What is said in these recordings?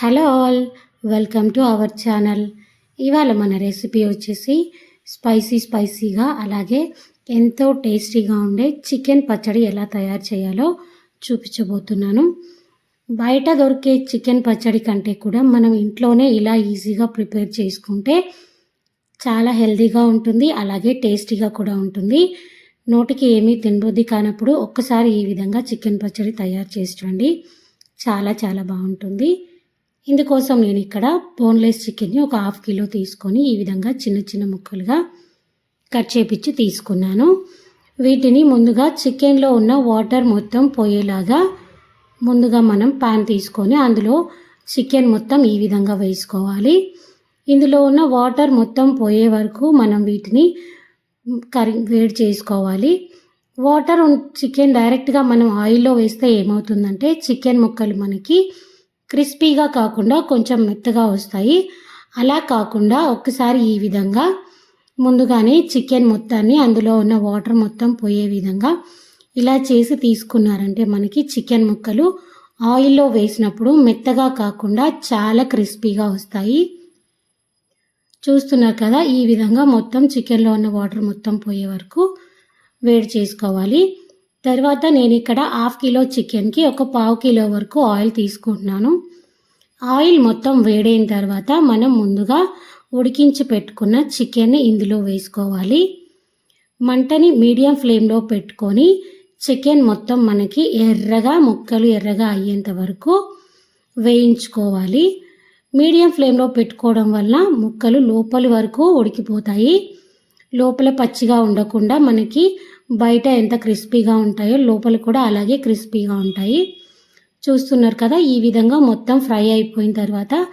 Hello all welcome to our channel. ఇవాళ మన recipe వచ్చేసి స్పైసీ స్పైసీగా అలాగే ఎంతో టేస్టీగా ఉండే చికెన్ పచ్చడి ఎలా తయారు చేయాలో చూపించబోతున్నాను. బయట దొరికే చికెన్ పచ్చడి కంటే కూడా మనం ఇంట్లోనే ఇలా ఈజీగా ప్రిపేర్ చేసుకుంటే చాలా హెల్దీగా ఉంటుంది అలాగే టేస్టీగా కూడా ఉంటుంది. నోటికి ఏమీ తినబుద్ధి కానప్పుడు ఒక్కసారి ఈ విధంగా చికెన్ పచ్చడి తయారు చేసి చూడండి. చాలా చాలా బాగుంటుంది. ఇందుకోసం నేను ఇక్కడ బోన్లెస్ చికెన్ని ఒక హాఫ్ కిలో తీసుకొని ఈ విధంగా చిన్న చిన్న ముక్కలుగా కట్ చేపించి తీసుకున్నాను. వీటిని ముందుగా చికెన్లో ఉన్న వాటర్ మొత్తం పోయేలాగా ముందుగా మనం ప్యాన్ తీసుకొని అందులో చికెన్ మొత్తం ఈ విధంగా వేసుకోవాలి. ఇందులో ఉన్న వాటర్ మొత్తం పోయే వరకు మనం వీటిని కరి వేడి చేసుకోవాలి. వాటర్ చికెన్ డైరెక్ట్గా మనం ఆయిల్లో వేస్తే ఏమవుతుందంటే చికెన్ ముక్కలు మనకి క్రిస్పీగా కాకుండా కొంచెం మెత్తగా వస్తాయి. అలా కాకుండా ఒక్కసారి ఈ విధంగా ముందుగానే చికెన్ మొత్తాన్ని అందులో ఉన్న వాటర్ మొత్తం పోయే విధంగా ఇలా చేసి తీసుకున్నారంటే మనకి చికెన్ ముక్కలు ఆయిల్లో వేసినప్పుడు మెత్తగా కాకుండా చాలా క్రిస్పీగా వస్తాయి. చూస్తున్నారు కదా ఈ విధంగా మొత్తం చికెన్లో ఉన్న వాటర్ మొత్తం పోయే వరకు వేడి చేసుకోవాలి. తర్వాత నేను ఇక్కడ హాఫ్ కిలో చికెన్కి ఒక పావు కిలో వరకు ఆయిల్ తీసుకుంటున్నాను. ఆయిల్ మొత్తం వేడైన తర్వాత మనం ముందుగా ఉడికించి పెట్టుకున్న చికెన్ని ఇందులో వేసుకోవాలి. మంటని మీడియం ఫ్లేమ్లో పెట్టుకొని చికెన్ మొత్తం మనకి ఎర్రగా ముక్కలు ఎర్రగా అయ్యేంత వరకు వేయించుకోవాలి. మీడియం ఫ్లేమ్లో పెట్టుకోవడం వల్ల ముక్కలు లోపలి వరకు ఉడికిపోతాయి. లోపల పచ్చిగా ఉండకుండా మనకి బయట ఎంత క్రిస్పీగా ఉంటాయో లోపల కూడా అలాగే క్రిస్పీగా ఉంటాయి. చూస్తున్నారు కదా ఈ విధంగా మొత్తం ఫ్రై అయిపోయిన తర్వాత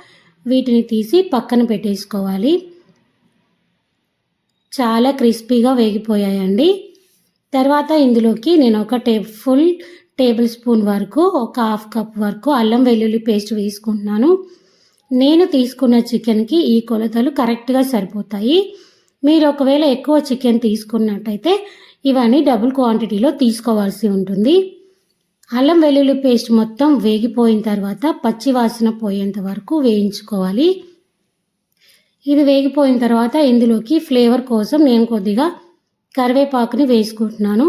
వీటిని తీసి పక్కన పెట్టేసుకోవాలి. చాలా క్రిస్పీగా వేగిపోయాయండి. తర్వాత ఇందులోకి నేను ఒక టే ఫుల్ టేబుల్ స్పూన్ వరకు ఒక హాఫ్ కప్ వరకు అల్లం వెల్లుల్లి పేస్ట్ వేసుకుంటున్నాను. నేను తీసుకున్న చికెన్కి ఈ కొలతలు కరెక్ట్గా సరిపోతాయి. మీరు ఒకవేళ ఎక్కువ చికెన్ తీసుకున్నట్టయితే ఇవన్నీ డబుల్ క్వాంటిటీలో తీసుకోవాల్సి ఉంటుంది. అల్లం వెల్లుల్లి పేస్ట్ మొత్తం వేగిపోయిన తర్వాత పచ్చి వాసన పోయేంత వరకు వేయించుకోవాలి. ఇది వేగిపోయిన తర్వాత ఇందులోకి ఫ్లేవర్ కోసం నేను కొద్దిగా కరివేపాకుని వేసుకుంటున్నాను.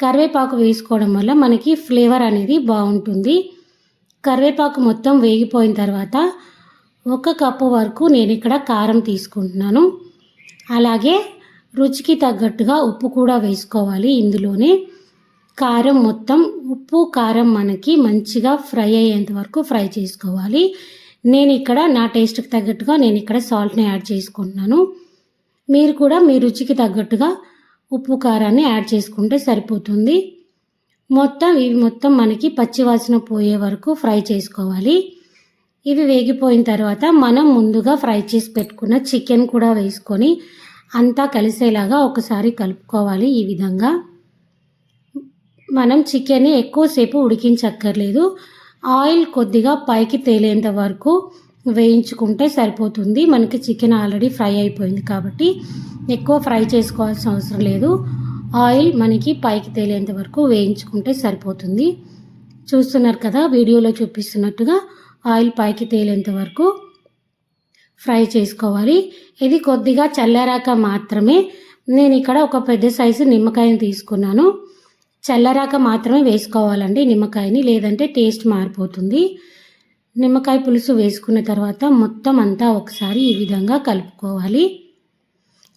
కరివేపాకు వేసుకోవడం వల్ల మనకి ఫ్లేవర్ అనేది బాగుంటుంది. కరివేపాకు మొత్తం వేగిపోయిన తర్వాత ఒక కప్పు వరకు నేను ఇక్కడ కారం తీసుకుంటున్నాను. అలాగే రుచికి తగ్గట్టుగా ఉప్పు కూడా వేసుకోవాలి. ఇందులోనే కారం మొత్తం ఉప్పు కారం మనకి మంచిగా ఫ్రై అయ్యేంత వరకు ఫ్రై చేసుకోవాలి. నేను ఇక్కడ నా టేస్ట్కి తగ్గట్టుగా నేను ఇక్కడ సాల్ట్ని యాడ్ చేసుకుంటున్నాను. మీరు కూడా మీ రుచికి తగ్గట్టుగా ఉప్పు కారాన్ని యాడ్ చేసుకుంటే సరిపోతుంది. మొత్తం ఇవి మొత్తం మనకి పచ్చివాసన పోయే వరకు ఫ్రై చేసుకోవాలి. ఇవి వేగిపోయిన తర్వాత మనం ముందుగా ఫ్రై చేసి పెట్టుకున్న చికెన్ కూడా వేసుకొని అంతా కలిసేలాగా ఒకసారి కలుపుకోవాలి ఈ విధంగా. మనం చికెన్ని ఎక్కువసేపు ఉడికించక్కర్లేదు. ఆయిల్ కొద్దిగా పైకి తేలేంత వరకు వేయించుకుంటే సరిపోతుంది. మనకి చికెన్ ఆల్రెడీ ఫ్రై అయిపోయింది కాబట్టి ఎక్కువ ఫ్రై చేసుకోవాల్సిన అవసరం లేదు. ఆయిల్ మనకి పైకి తేలేంత వరకు వేయించుకుంటే సరిపోతుంది. చూస్తున్నారు కదా వీడియోలో చూపిస్తున్నట్టుగా ఆయిల్ పైకి తేలేంత వరకు ఫ్రై చేసుకోవాలి. ఇది కొద్దిగా చల్లారాక మాత్రమే నేను ఇక్కడ ఒక పెద్ద సైజు నిమ్మకాయని తీసుకున్నాను. చల్లరాక మాత్రమే వేసుకోవాలండి నిమ్మకాయని లేదంటే టేస్ట్ మారిపోతుంది. నిమ్మకాయ పులుసు వేసుకున్న తర్వాత మొత్తం అంతా ఒకసారి ఈ విధంగా కలుపుకోవాలి.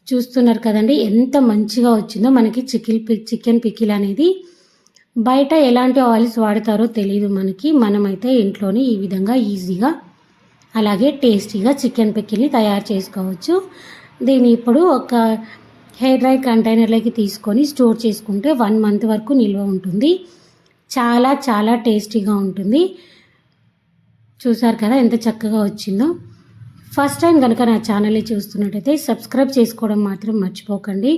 చూస్తున్నారు కదండి ఎంత మంచిగా వచ్చిందో మనకి చికిల్ చికెన్ పికిల్ అనేది. బయట ఎలాంటి ఆయిల్స్ వాడతారో తెలియదు మనకి. మనమైతే ఇంట్లోనే ఈ విధంగా ఈజీగా అలాగే టేస్టీగా చికెన్ పిక్కిల్ని తయారు చేసుకోవచ్చు. దీన్ని ఇప్పుడు ఒక హెయిర్ డ్రై కంటైనర్లోకి తీసుకొని స్టోర్ చేసుకుంటే వన్ మంత్ వరకు నిల్వ ఉంటుంది. చాలా చాలా టేస్టీగా ఉంటుంది. చూసారు కదా ఎంత చక్కగా వచ్చిందో. ఫస్ట్ టైం కనుక నా ఛానల్ని చూస్తున్నట్టయితే సబ్స్క్రైబ్ చేసుకోవడం మాత్రం మర్చిపోకండి.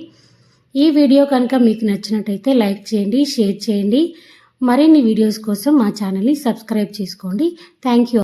ఈ వీడియో కనుక మీకు నచ్చినట్టయితే లైక్ చేయండి షేర్ చేయండి. మరిన్ని వీడియోస్ కోసం మా ఛానల్ని సబ్స్క్రైబ్ చేసుకోండి. Thank you.